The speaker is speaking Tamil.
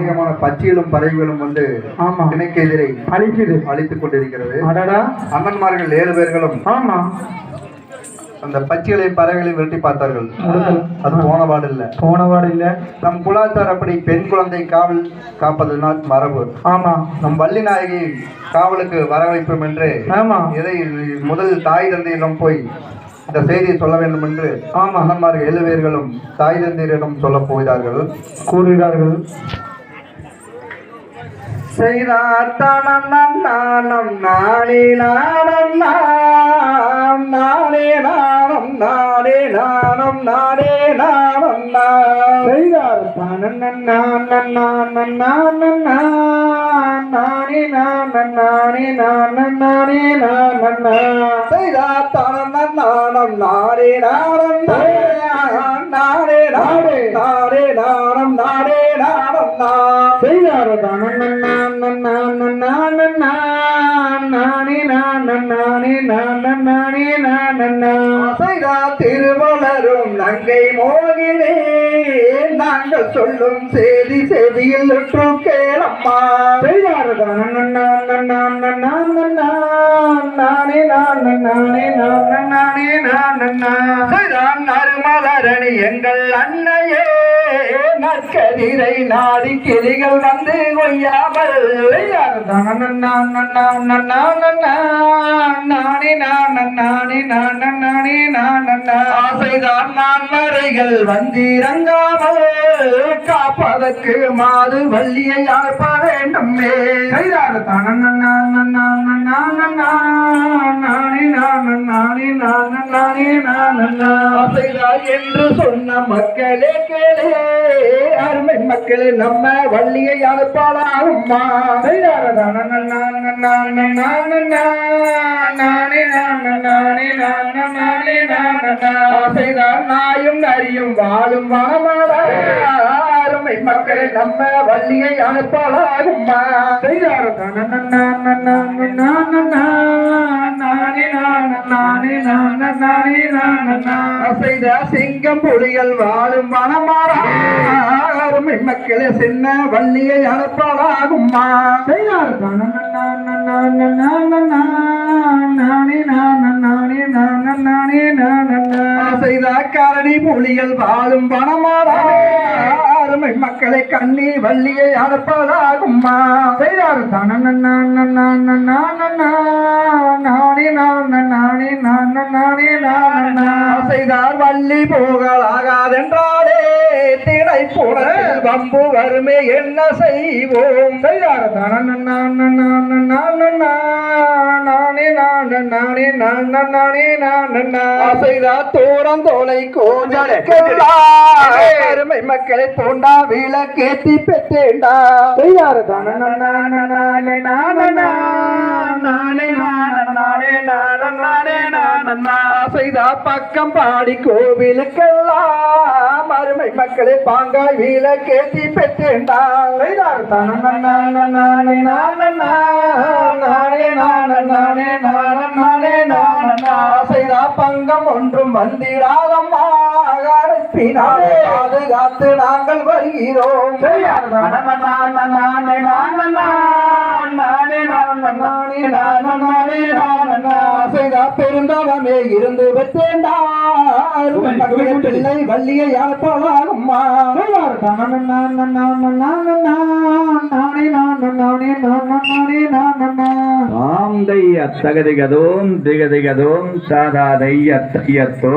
அநேகமான பச்சைகளும் பறவைகளும் வந்து ஆமா. திணைக்கு எதிரை அழிக்குது. அழித்துக் கொண்டிருக்கிறது. அடடா. அண்ணன்மார்கள் ஏழு பேர்களும் ஆமா. அந்த பச்சைகளையும் பறவைகளையும் விரட்டி பார்த்தார்கள். அது போன பாடு இல்ல. போனவாடு இல்ல. நம் குலாச்சாரப்படி பெண் குழந்தை காவல் காப்பதுதான் மரபு. ஆமா. நம் வள்ளி நாயகி காவலுக்கு வர வைப்போம் என்று ஆமா. எதை முதல் தாய் தந்தையிடம் போய் இந்த செய்தியை சொல்ல வேண்டும் என்று ஆமா. அண்ணன்மார்கள் ஏழு பேர்களும் தாய் தந்தையரிடம் சொல்ல போகிறார்கள். கூறுகிறார்கள். செய்தார் நானம் நானே நானம் நாம் நானே நாணம் நானே நாணம் நானே நாணம் நாம் செய்தார் தானன் நான் நான் நானே நான் நானே நானே நானே திருவளரும் நங்கை மோகினே நாங்கள் சொல்லும் செய்தி செவியில் உற்று கேளம்மா. நானே நான் நானே நான் நானே நான் செய்தான் எங்கள் அன்னையே. நற்கதிரை நாடி கிளிகள் வந்து கொய்யாமல் ஆசைதான் நான் மறைகள் வந்திறங்காமல் காப்பதற்கு மாது வள்ளியை அனுப்ப வேண்டுமே? ஆசைதான் என்று சொன்ன மக்களே கேளே. அருமை மக்களே நம்ம வள்ளியை அனுப்பலாகுமா ஆசைதான் நாயும் நரியும் வாழும் வனமாட அருமை மக்களே நம்ம வள்ளியை அனுப்பலாகுமா செய்த சிங்கம் புலிகள் வாழும் வனமாற. அருமை மக்களே சின்ன வள்ளியை அனுப்பலாகுமா செய்த கரடி புலிகள் வாழும் வனமாற. அருமை மக்களை கண்ணி வள்ளியை அனுப்பலாகுமா செய்தார் தானே நான் நானே நான் செய்தார் வள்ளி போகலாகாதென்றாலே திடை புடத்தில் வம்பு வருமே என்ன செய்வோம் செய்தார் தானே நான் நான் நானே நான் நானே செய்தார் தூரம் தோலை அருமை மக்களை போண்டா விளக்கேத்தி பெற்றேண்டா செய்தார் தானே நானே நானே நானே செய்தா பக்கம் பாடி கோவிலுக்கெல்லாம் அருமை மக்களை பாங்காய் விளக்கேத்தி பெற்றேண்டா செய்தார் தானே நானே நானே நானே நானே நானே செய்தா பங்கம் ஒன்றும் வந்திராதம்மா பாதுகாத்து நாங்கள் வருகிறோம் செய்தா பெருந்தவமே இருந்து பெற்றேண்டா பிள்ளை வள்ளியை ஆம் தைய தகதிகதோம் திகதிகதோம் தாதா தைய தையத்தோ.